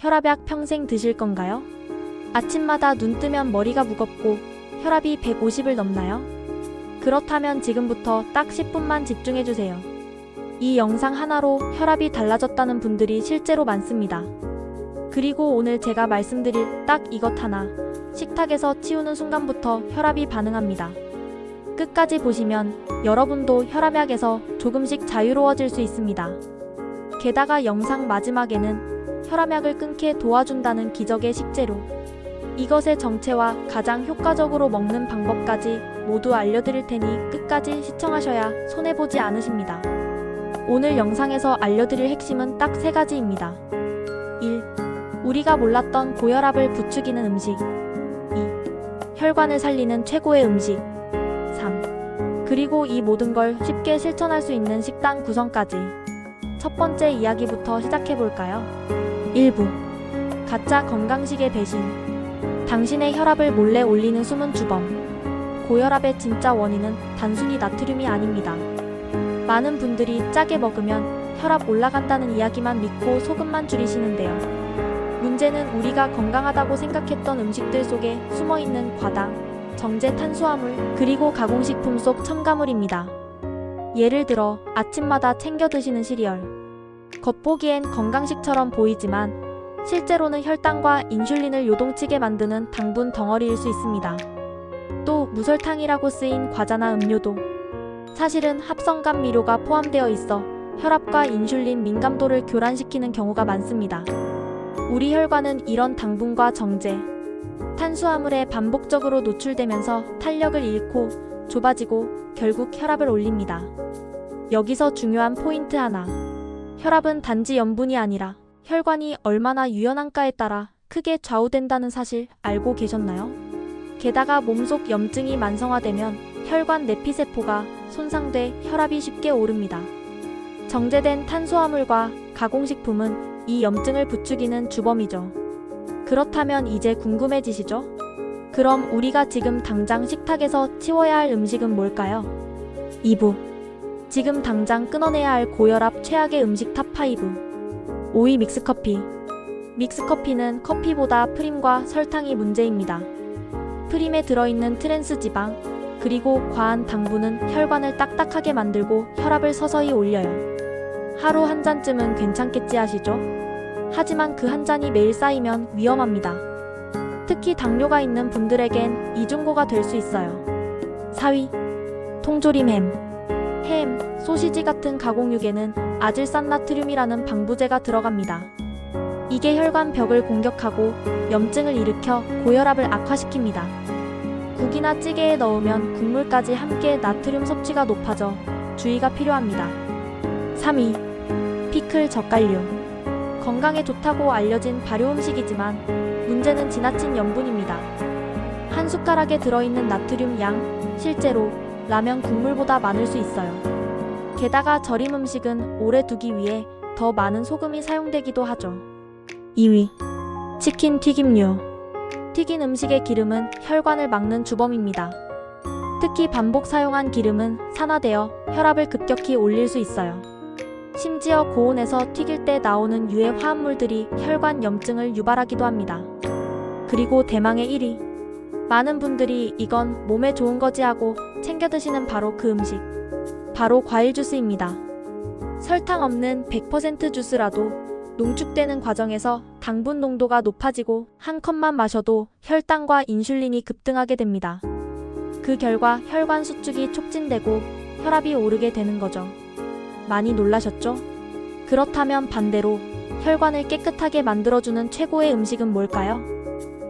혈압약 평생 드실 건가요? 아침마다 눈 뜨면 머리가 무겁고 혈압이 150을 넘나요? 그렇다면 지금부터 딱 10분만 집중해 주세요. 이 영상 하나로 혈압이 달라졌다는 분들이 실제로 많습니다. 그리고 오늘 제가 말씀드릴 딱 이것 하나, 식탁에서 치우는 순간부터 혈압이 반응합니다. 끝까지 보시면 여러분도 혈압약에서 조금씩 자유로워질 수 있습니다. 게다가 영상 마지막에는 혈압약을 끊게 도와준다는 기적의 식재료. 이것의 정체와 가장 효과적으로 먹는 방법까지 모두 알려드릴 테니 끝까지 시청하셔야 손해보지 않으십니다. 오늘 영상에서 알려드릴 핵심은 딱 세 가지입니다. 1. 우리가 몰랐던 고혈압을 부추기는 음식. 2. 혈관을 살리는 최고의 음식. 3. 그리고 이 모든 걸 쉽게 실천할 수 있는 식단 구성까지. 첫 번째 이야기부터 시작해 볼까요? 1부. 가짜 건강식의 배신. 당신의 혈압을 몰래 올리는 숨은 주범. 고혈압의 진짜 원인은 단순히 나트륨이 아닙니다. 많은 분들이 짜게 먹으면 혈압 올라간다는 이야기만 믿고 소금만 줄이시는데요. 문제는 우리가 건강하다고 생각했던 음식들 속에 숨어 있는 과당, 정제 탄수화물, 그리고 가공식품 속 첨가물입니다. 예를 들어 아침마다 챙겨 드시는 시리얼. 겉보기엔 건강식처럼 보이지만 실제로는 혈당과 인슐린을 요동치게 만드는 당분 덩어리일 수 있습니다. 또 무설탕이라고 쓰인 과자나 음료도 사실은 합성감 미료가 포함되어 있어 혈압과 인슐린 민감도를 교란시키는 경우가 많습니다. 우리 혈관은 이런 당분과 정제, 탄수화물에 반복적으로 노출되면서 탄력을 잃고 좁아지고 결국 혈압을 올립니다. 여기서 중요한 포인트 하나. 혈압은 단지 염분이 아니라 혈관이 얼마나 유연한가에 따라 크게 좌우된다는 사실 알고 계셨나요? 게다가 몸속 염증이 만성화되면 혈관 내피세포가 손상돼 혈압이 쉽게 오릅니다. 정제된 탄수화물과 가공식품은 이 염증을 부추기는 주범이죠. 그렇다면 이제 궁금해지시죠? 그럼 우리가 지금 당장 식탁에서 치워야 할 음식은 뭘까요? 2부. 지금 당장 끊어내야 할 고혈압 최악의 음식 탑5. 5위 믹스커피. 믹스커피는 커피보다 프림과 설탕이 문제입니다. 프림에 들어있는 트랜스 지방, 그리고 과한 당분은 혈관을 딱딱하게 만들고 혈압을 서서히 올려요. 하루 한 잔쯤은 괜찮겠지 하시죠? 하지만 그 한 잔이 매일 쌓이면 위험합니다. 특히 당뇨가 있는 분들에겐 이중고가 될 수 있어요. 4위. 통조림 햄. 햄, 소시지 같은 가공육에는 아질산나트륨이라는 방부제가 들어갑니다. 이게 혈관 벽을 공격하고 염증을 일으켜 고혈압을 악화시킵니다. 국이나 찌개에 넣으면 국물까지 함께 나트륨 섭취가 높아져 주의가 필요합니다. 3위. 피클 젓갈류. 건강에 좋다고 알려진 발효 음식이지만 문제는 지나친 염분입니다. 한 숟가락에 들어있는 나트륨 양, 실제로 라면 국물보다 많을 수 있어요. 게다가 절임 음식은 오래 두기 위해 더 많은 소금이 사용되기도 하죠. 2위. 치킨 튀김류. 튀긴 음식의 기름은 혈관을 막는 주범입니다. 특히 반복 사용한 기름은 산화되어 혈압을 급격히 올릴 수 있어요. 심지어 고온에서 튀길 때 나오는 유해 화합물들이 혈관 염증을 유발하기도 합니다. 그리고 대망의 1위. 많은 분들이 이건 몸에 좋은 거지 하고 챙겨 드시는 바로 그 음식. 바로 과일 주스입니다. 설탕 없는 100% 주스라도 농축되는 과정에서 당분 농도가 높아지고 한 컵만 마셔도 혈당과 인슐린이 급등하게 됩니다. 그 결과 혈관 수축이 촉진되고 혈압이 오르게 되는 거죠. 많이 놀라셨죠? 그렇다면 반대로 혈관을 깨끗하게 만들어주는 최고의 음식은 뭘까요?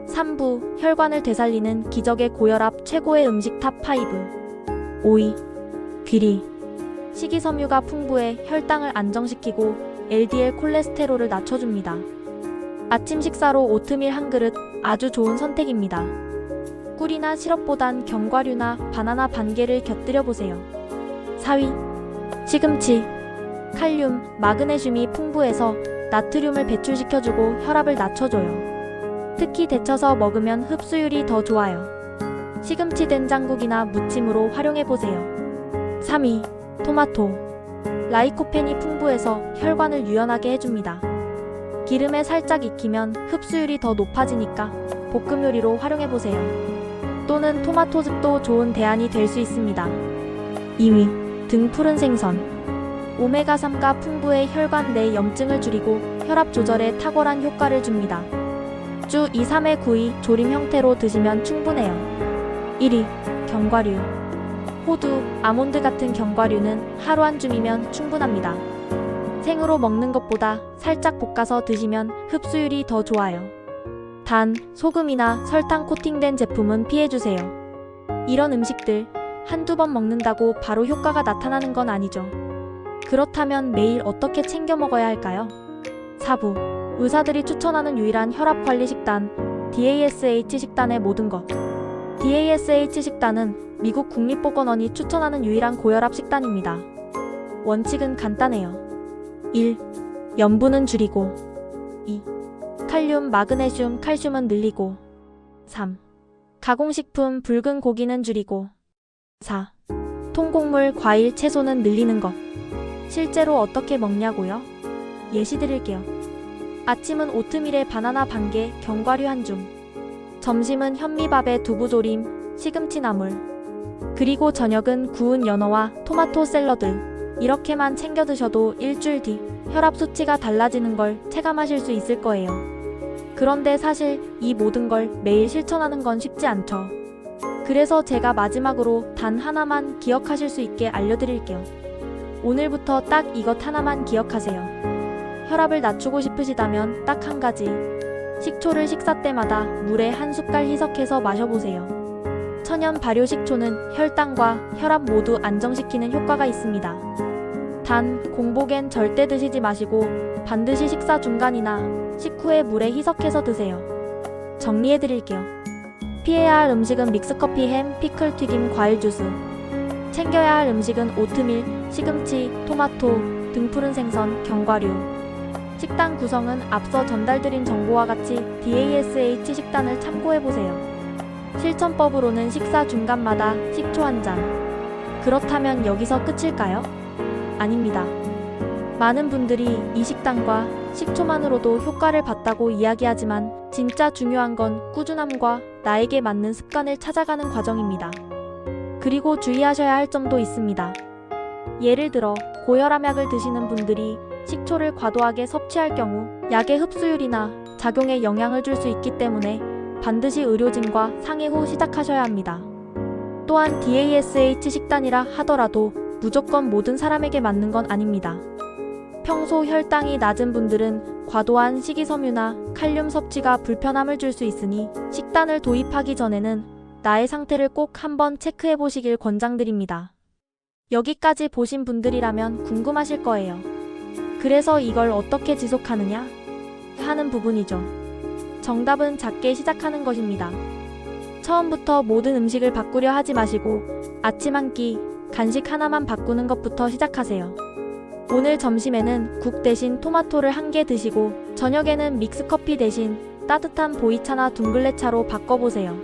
3부 혈관을 되살리는 기적의 고혈압 최고의 음식 탑 5 5위 귀리 식이섬유가 풍부해 혈당을 안정시키고 LDL 콜레스테롤을 낮춰줍니다. 아침 식사로 오트밀 한 그릇 아주 좋은 선택입니다. 꿀이나 시럽보단 견과류나 바나나 반 개를 곁들여 보세요. 4위 시금치 칼륨, 마그네슘이 풍부해서 나트륨을 배출시켜주고 혈압을 낮춰줘요. 특히 데쳐서 먹으면 흡수율이 더 좋아요. 시금치 된장국이나 무침으로 활용해보세요. 3위 토마토 라이코펜이 풍부해서 혈관을 유연하게 해줍니다. 기름에 살짝 익히면 흡수율이 더 높아지니까 볶음 요리로 활용해 보세요. 또는 토마토즙도 좋은 대안이 될 수 있습니다. 2위. 등 푸른 생선. 오메가3가 풍부해 혈관 내 염증을 줄이고 혈압 조절에 탁월한 효과를 줍니다. 주 2, 3회 구이 조림 형태로 드시면 충분해요. 1위. 견과류. 호두, 아몬드 같은 견과류는 하루 한 줌이면 충분합니다. 생으로 먹는 것보다 살짝 볶아서 드시면 흡수율이 더 좋아요. 단, 소금이나 설탕 코팅된 제품은 피해주세요. 이런 음식들 한두 번 먹는다고 바로 효과가 나타나는 건 아니죠. 그렇다면 매일 어떻게 챙겨 먹어야 할까요? 4부. 의사들이 추천하는 유일한 혈압 관리 식단, DASH 식단의 모든 것. DASH 식단은 미국 국립보건원이 추천하는 유일한 고혈압 식단입니다. 원칙은 간단해요. 1. 염분은 줄이고 2. 칼륨, 마그네슘, 칼슘은 늘리고 3. 가공식품, 붉은 고기는 줄이고 4. 통곡물, 과일, 채소는 늘리는 것. 실제로 어떻게 먹냐고요? 예시 드릴게요. 아침은 오트밀에 바나나 반 개, 견과류 한 줌. 점심은 현미밥에 두부조림, 시금치 나물. 그리고 저녁은 구운 연어와 토마토 샐러드. 이렇게만 챙겨 드셔도 일주일 뒤 혈압 수치가 달라지는 걸 체감하실 수 있을 거예요. 그런데 사실 이 모든 걸 매일 실천하는 건 쉽지 않죠. 그래서 제가 마지막으로 단 하나만 기억하실 수 있게 알려드릴게요. 오늘부터 딱 이것 하나만 기억하세요. 혈압을 낮추고 싶으시다면 딱 한 가지. 식초를 식사 때마다 물에 한 숟갈 희석해서 마셔보세요. 천연 발효 식초는 혈당과 혈압 모두 안정시키는 효과가 있습니다. 단, 공복엔 절대 드시지 마시고 반드시 식사 중간이나 식후에 물에 희석해서 드세요. 정리해 드릴게요. 피해야 할 음식은 믹스커피, 햄, 피클, 튀김, 과일 주스. 챙겨야 할 음식은 오트밀, 시금치, 토마토, 등 푸른 생선, 견과류. 식단 구성은 앞서 전달드린 정보와 같이 DASH 식단을 참고해보세요. 실천법으로는 식사 중간마다 식초 한 잔. 그렇다면 여기서 끝일까요? 아닙니다. 많은 분들이 이 식단과 식초만으로도 효과를 봤다고 이야기하지만 진짜 중요한 건 꾸준함과 나에게 맞는 습관을 찾아가는 과정입니다. 그리고 주의하셔야 할 점도 있습니다. 예를 들어 고혈압 약을 드시는 분들이 식초를 과도하게 섭취할 경우 약의 흡수율이나 작용에 영향을 줄 수 있기 때문에 반드시 의료진과 상의 후 시작하셔야 합니다. 또한 DASH 식단이라 하더라도 무조건 모든 사람에게 맞는 건 아닙니다. 평소 혈당이 낮은 분들은 과도한 식이섬유나 칼륨 섭취가 불편함을 줄 수 있으니 식단을 도입하기 전에는 나의 상태를 꼭 한번 체크해 보시길 권장드립니다. 여기까지 보신 분들이라면 궁금하실 거예요. 그래서 이걸 어떻게 지속하느냐? 하는 부분이죠. 정답은 작게 시작하는 것입니다. 처음부터 모든 음식을 바꾸려 하지 마시고 아침 한 끼, 간식 하나만 바꾸는 것부터 시작하세요. 오늘 점심에는 국 대신 토마토를 한 개 드시고 저녁에는 믹스커피 대신 따뜻한 보이차나 둥글레차로 바꿔보세요.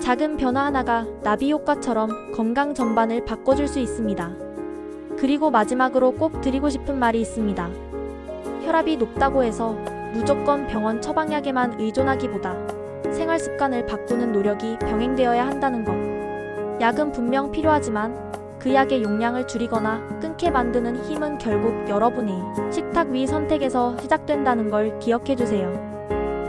작은 변화 하나가 나비 효과처럼 건강 전반을 바꿔줄 수 있습니다. 그리고 마지막으로 꼭 드리고 싶은 말이 있습니다. 혈압이 높다고 해서 무조건 병원 처방약에만 의존하기보다 생활 습관을 바꾸는 노력이 병행되어야 한다는 것. 약은 분명 필요하지만 그 약의 용량을 줄이거나 끊게 만드는 힘은 결국 여러분의 식탁 위 선택에서 시작된다는 걸 기억해 주세요.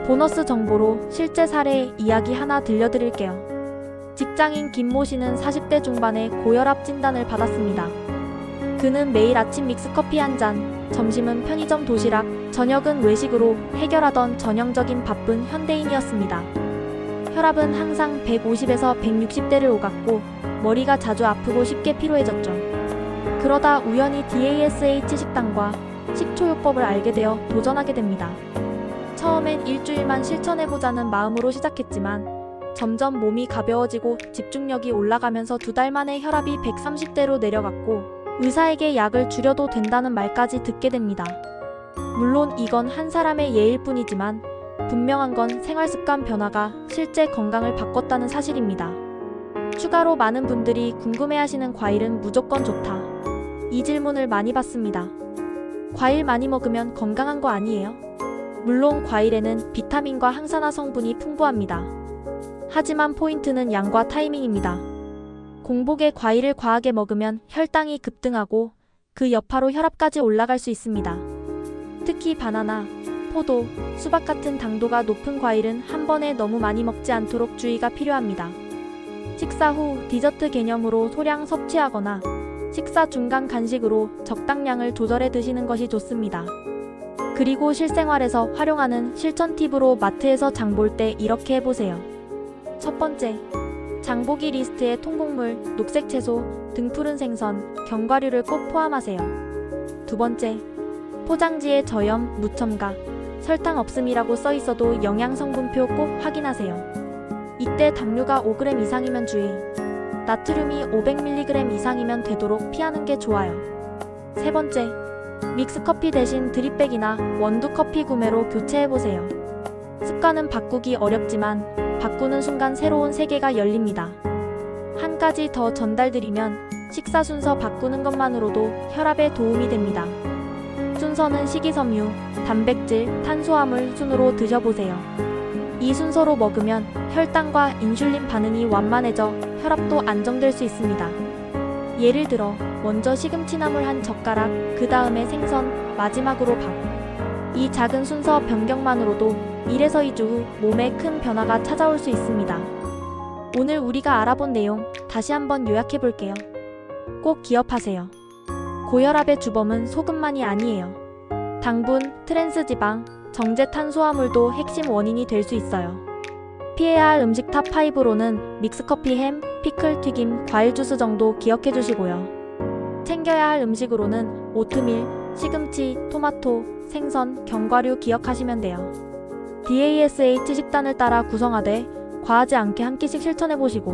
보너스 정보로 실제 사례 이야기 하나 들려드릴게요. 직장인 김모 씨는 40대 중반에 고혈압 진단을 받았습니다. 그는 매일 아침 믹스커피 한 잔, 점심은 편의점 도시락, 저녁은 외식으로 해결하던 전형적인 바쁜 현대인이었습니다. 혈압은 항상 150에서 160대를 오갔고 머리가 자주 아프고 쉽게 피로해졌죠. 그러다 우연히 DASH 식단과 식초요법을 알게 되어 도전하게 됩니다. 처음엔 일주일만 실천해보자는 마음으로 시작했지만 점점 몸이 가벼워지고 집중력이 올라가면서 두 달 만에 혈압이 130대로 내려갔고 의사에게 약을 줄여도 된다는 말까지 듣게 됩니다. 물론 이건 한 사람의 예일 뿐이지만 분명한 건 생활 습관 변화가 실제 건강을 바꿨다는 사실입니다. 추가로 많은 분들이 궁금해하시는 과일은 무조건 좋다. 이 질문을 많이 받습니다. 과일 많이 먹으면 건강한 거 아니에요? 물론 과일에는 비타민과 항산화 성분이 풍부합니다. 하지만 포인트는 양과 타이밍입니다. 공복에 과일을 과하게 먹으면 혈당이 급등하고 그 여파로 혈압까지 올라갈 수 있습니다. 특히 바나나, 포도, 수박 같은 당도가 높은 과일은 한 번에 너무 많이 먹지 않도록 주의가 필요합니다. 식사 후 디저트 개념으로 소량 섭취하거나 식사 중간 간식으로 적당량을 조절해 드시는 것이 좋습니다. 그리고 실생활에서 활용하는 실천 팁으로 마트에서 장 볼 때 이렇게 해보세요. 첫 번째, 장보기 리스트에 통곡물, 녹색 채소, 등 푸른 생선, 견과류를 꼭 포함하세요. 두 번째, 포장지에 저염, 무첨가, 설탕 없음이라고 써 있어도 영양 성분표 꼭 확인하세요. 이때 담류가 5g 이상이면 주의, 나트륨이 500mg 이상이면 되도록 피하는 게 좋아요. 세 번째, 믹스커피 대신 드립백이나 원두 커피 구매로 교체해보세요. 습관은 바꾸기 어렵지만 바꾸는 순간 새로운 세계가 열립니다. 한 가지 더 전달드리면 식사 순서 바꾸는 것만으로도 혈압에 도움이 됩니다. 순서는 식이섬유, 단백질, 탄수화물 순으로 드셔보세요. 이 순서로 먹으면 혈당과 인슐린 반응이 완만해져 혈압도 안정될 수 있습니다. 예를 들어 먼저 시금치나물 한 젓가락, 그 다음에 생선, 마지막으로 밥. 이 작은 순서 변경만으로도 1에서 2주 후 몸에 큰 변화가 찾아올 수 있습니다. 오늘 우리가 알아본 내용 다시 한번 요약해 볼게요. 꼭 기억하세요. 고혈압의 주범은 소금만이 아니에요. 당분, 트랜스지방, 정제 탄수화물도 핵심 원인이 될 수 있어요. 피해야 할 음식 탑5로는 믹스커피 햄, 피클 튀김, 과일 주스 정도 기억해 주시고요. 챙겨야 할 음식으로는 오트밀, 시금치, 토마토, 생선, 견과류 기억하시면 돼요. DASH 식단을 따라 구성하되 과하지 않게 한 끼씩 실천해 보시고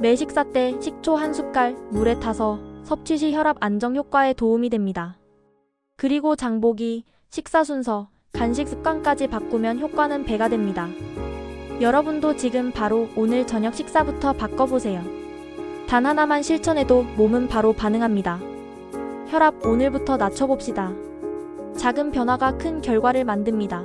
매 식사 때 식초 한 숟갈 물에 타서 섭취 시 혈압 안정 효과에 도움이 됩니다. 그리고 장보기, 식사 순서, 간식 습관까지 바꾸면 효과는 배가 됩니다. 여러분도 지금 바로 오늘 저녁 식사부터 바꿔보세요. 단 하나만 실천해도 몸은 바로 반응합니다. 혈압 오늘부터 낮춰봅시다. 작은 변화가 큰 결과를 만듭니다.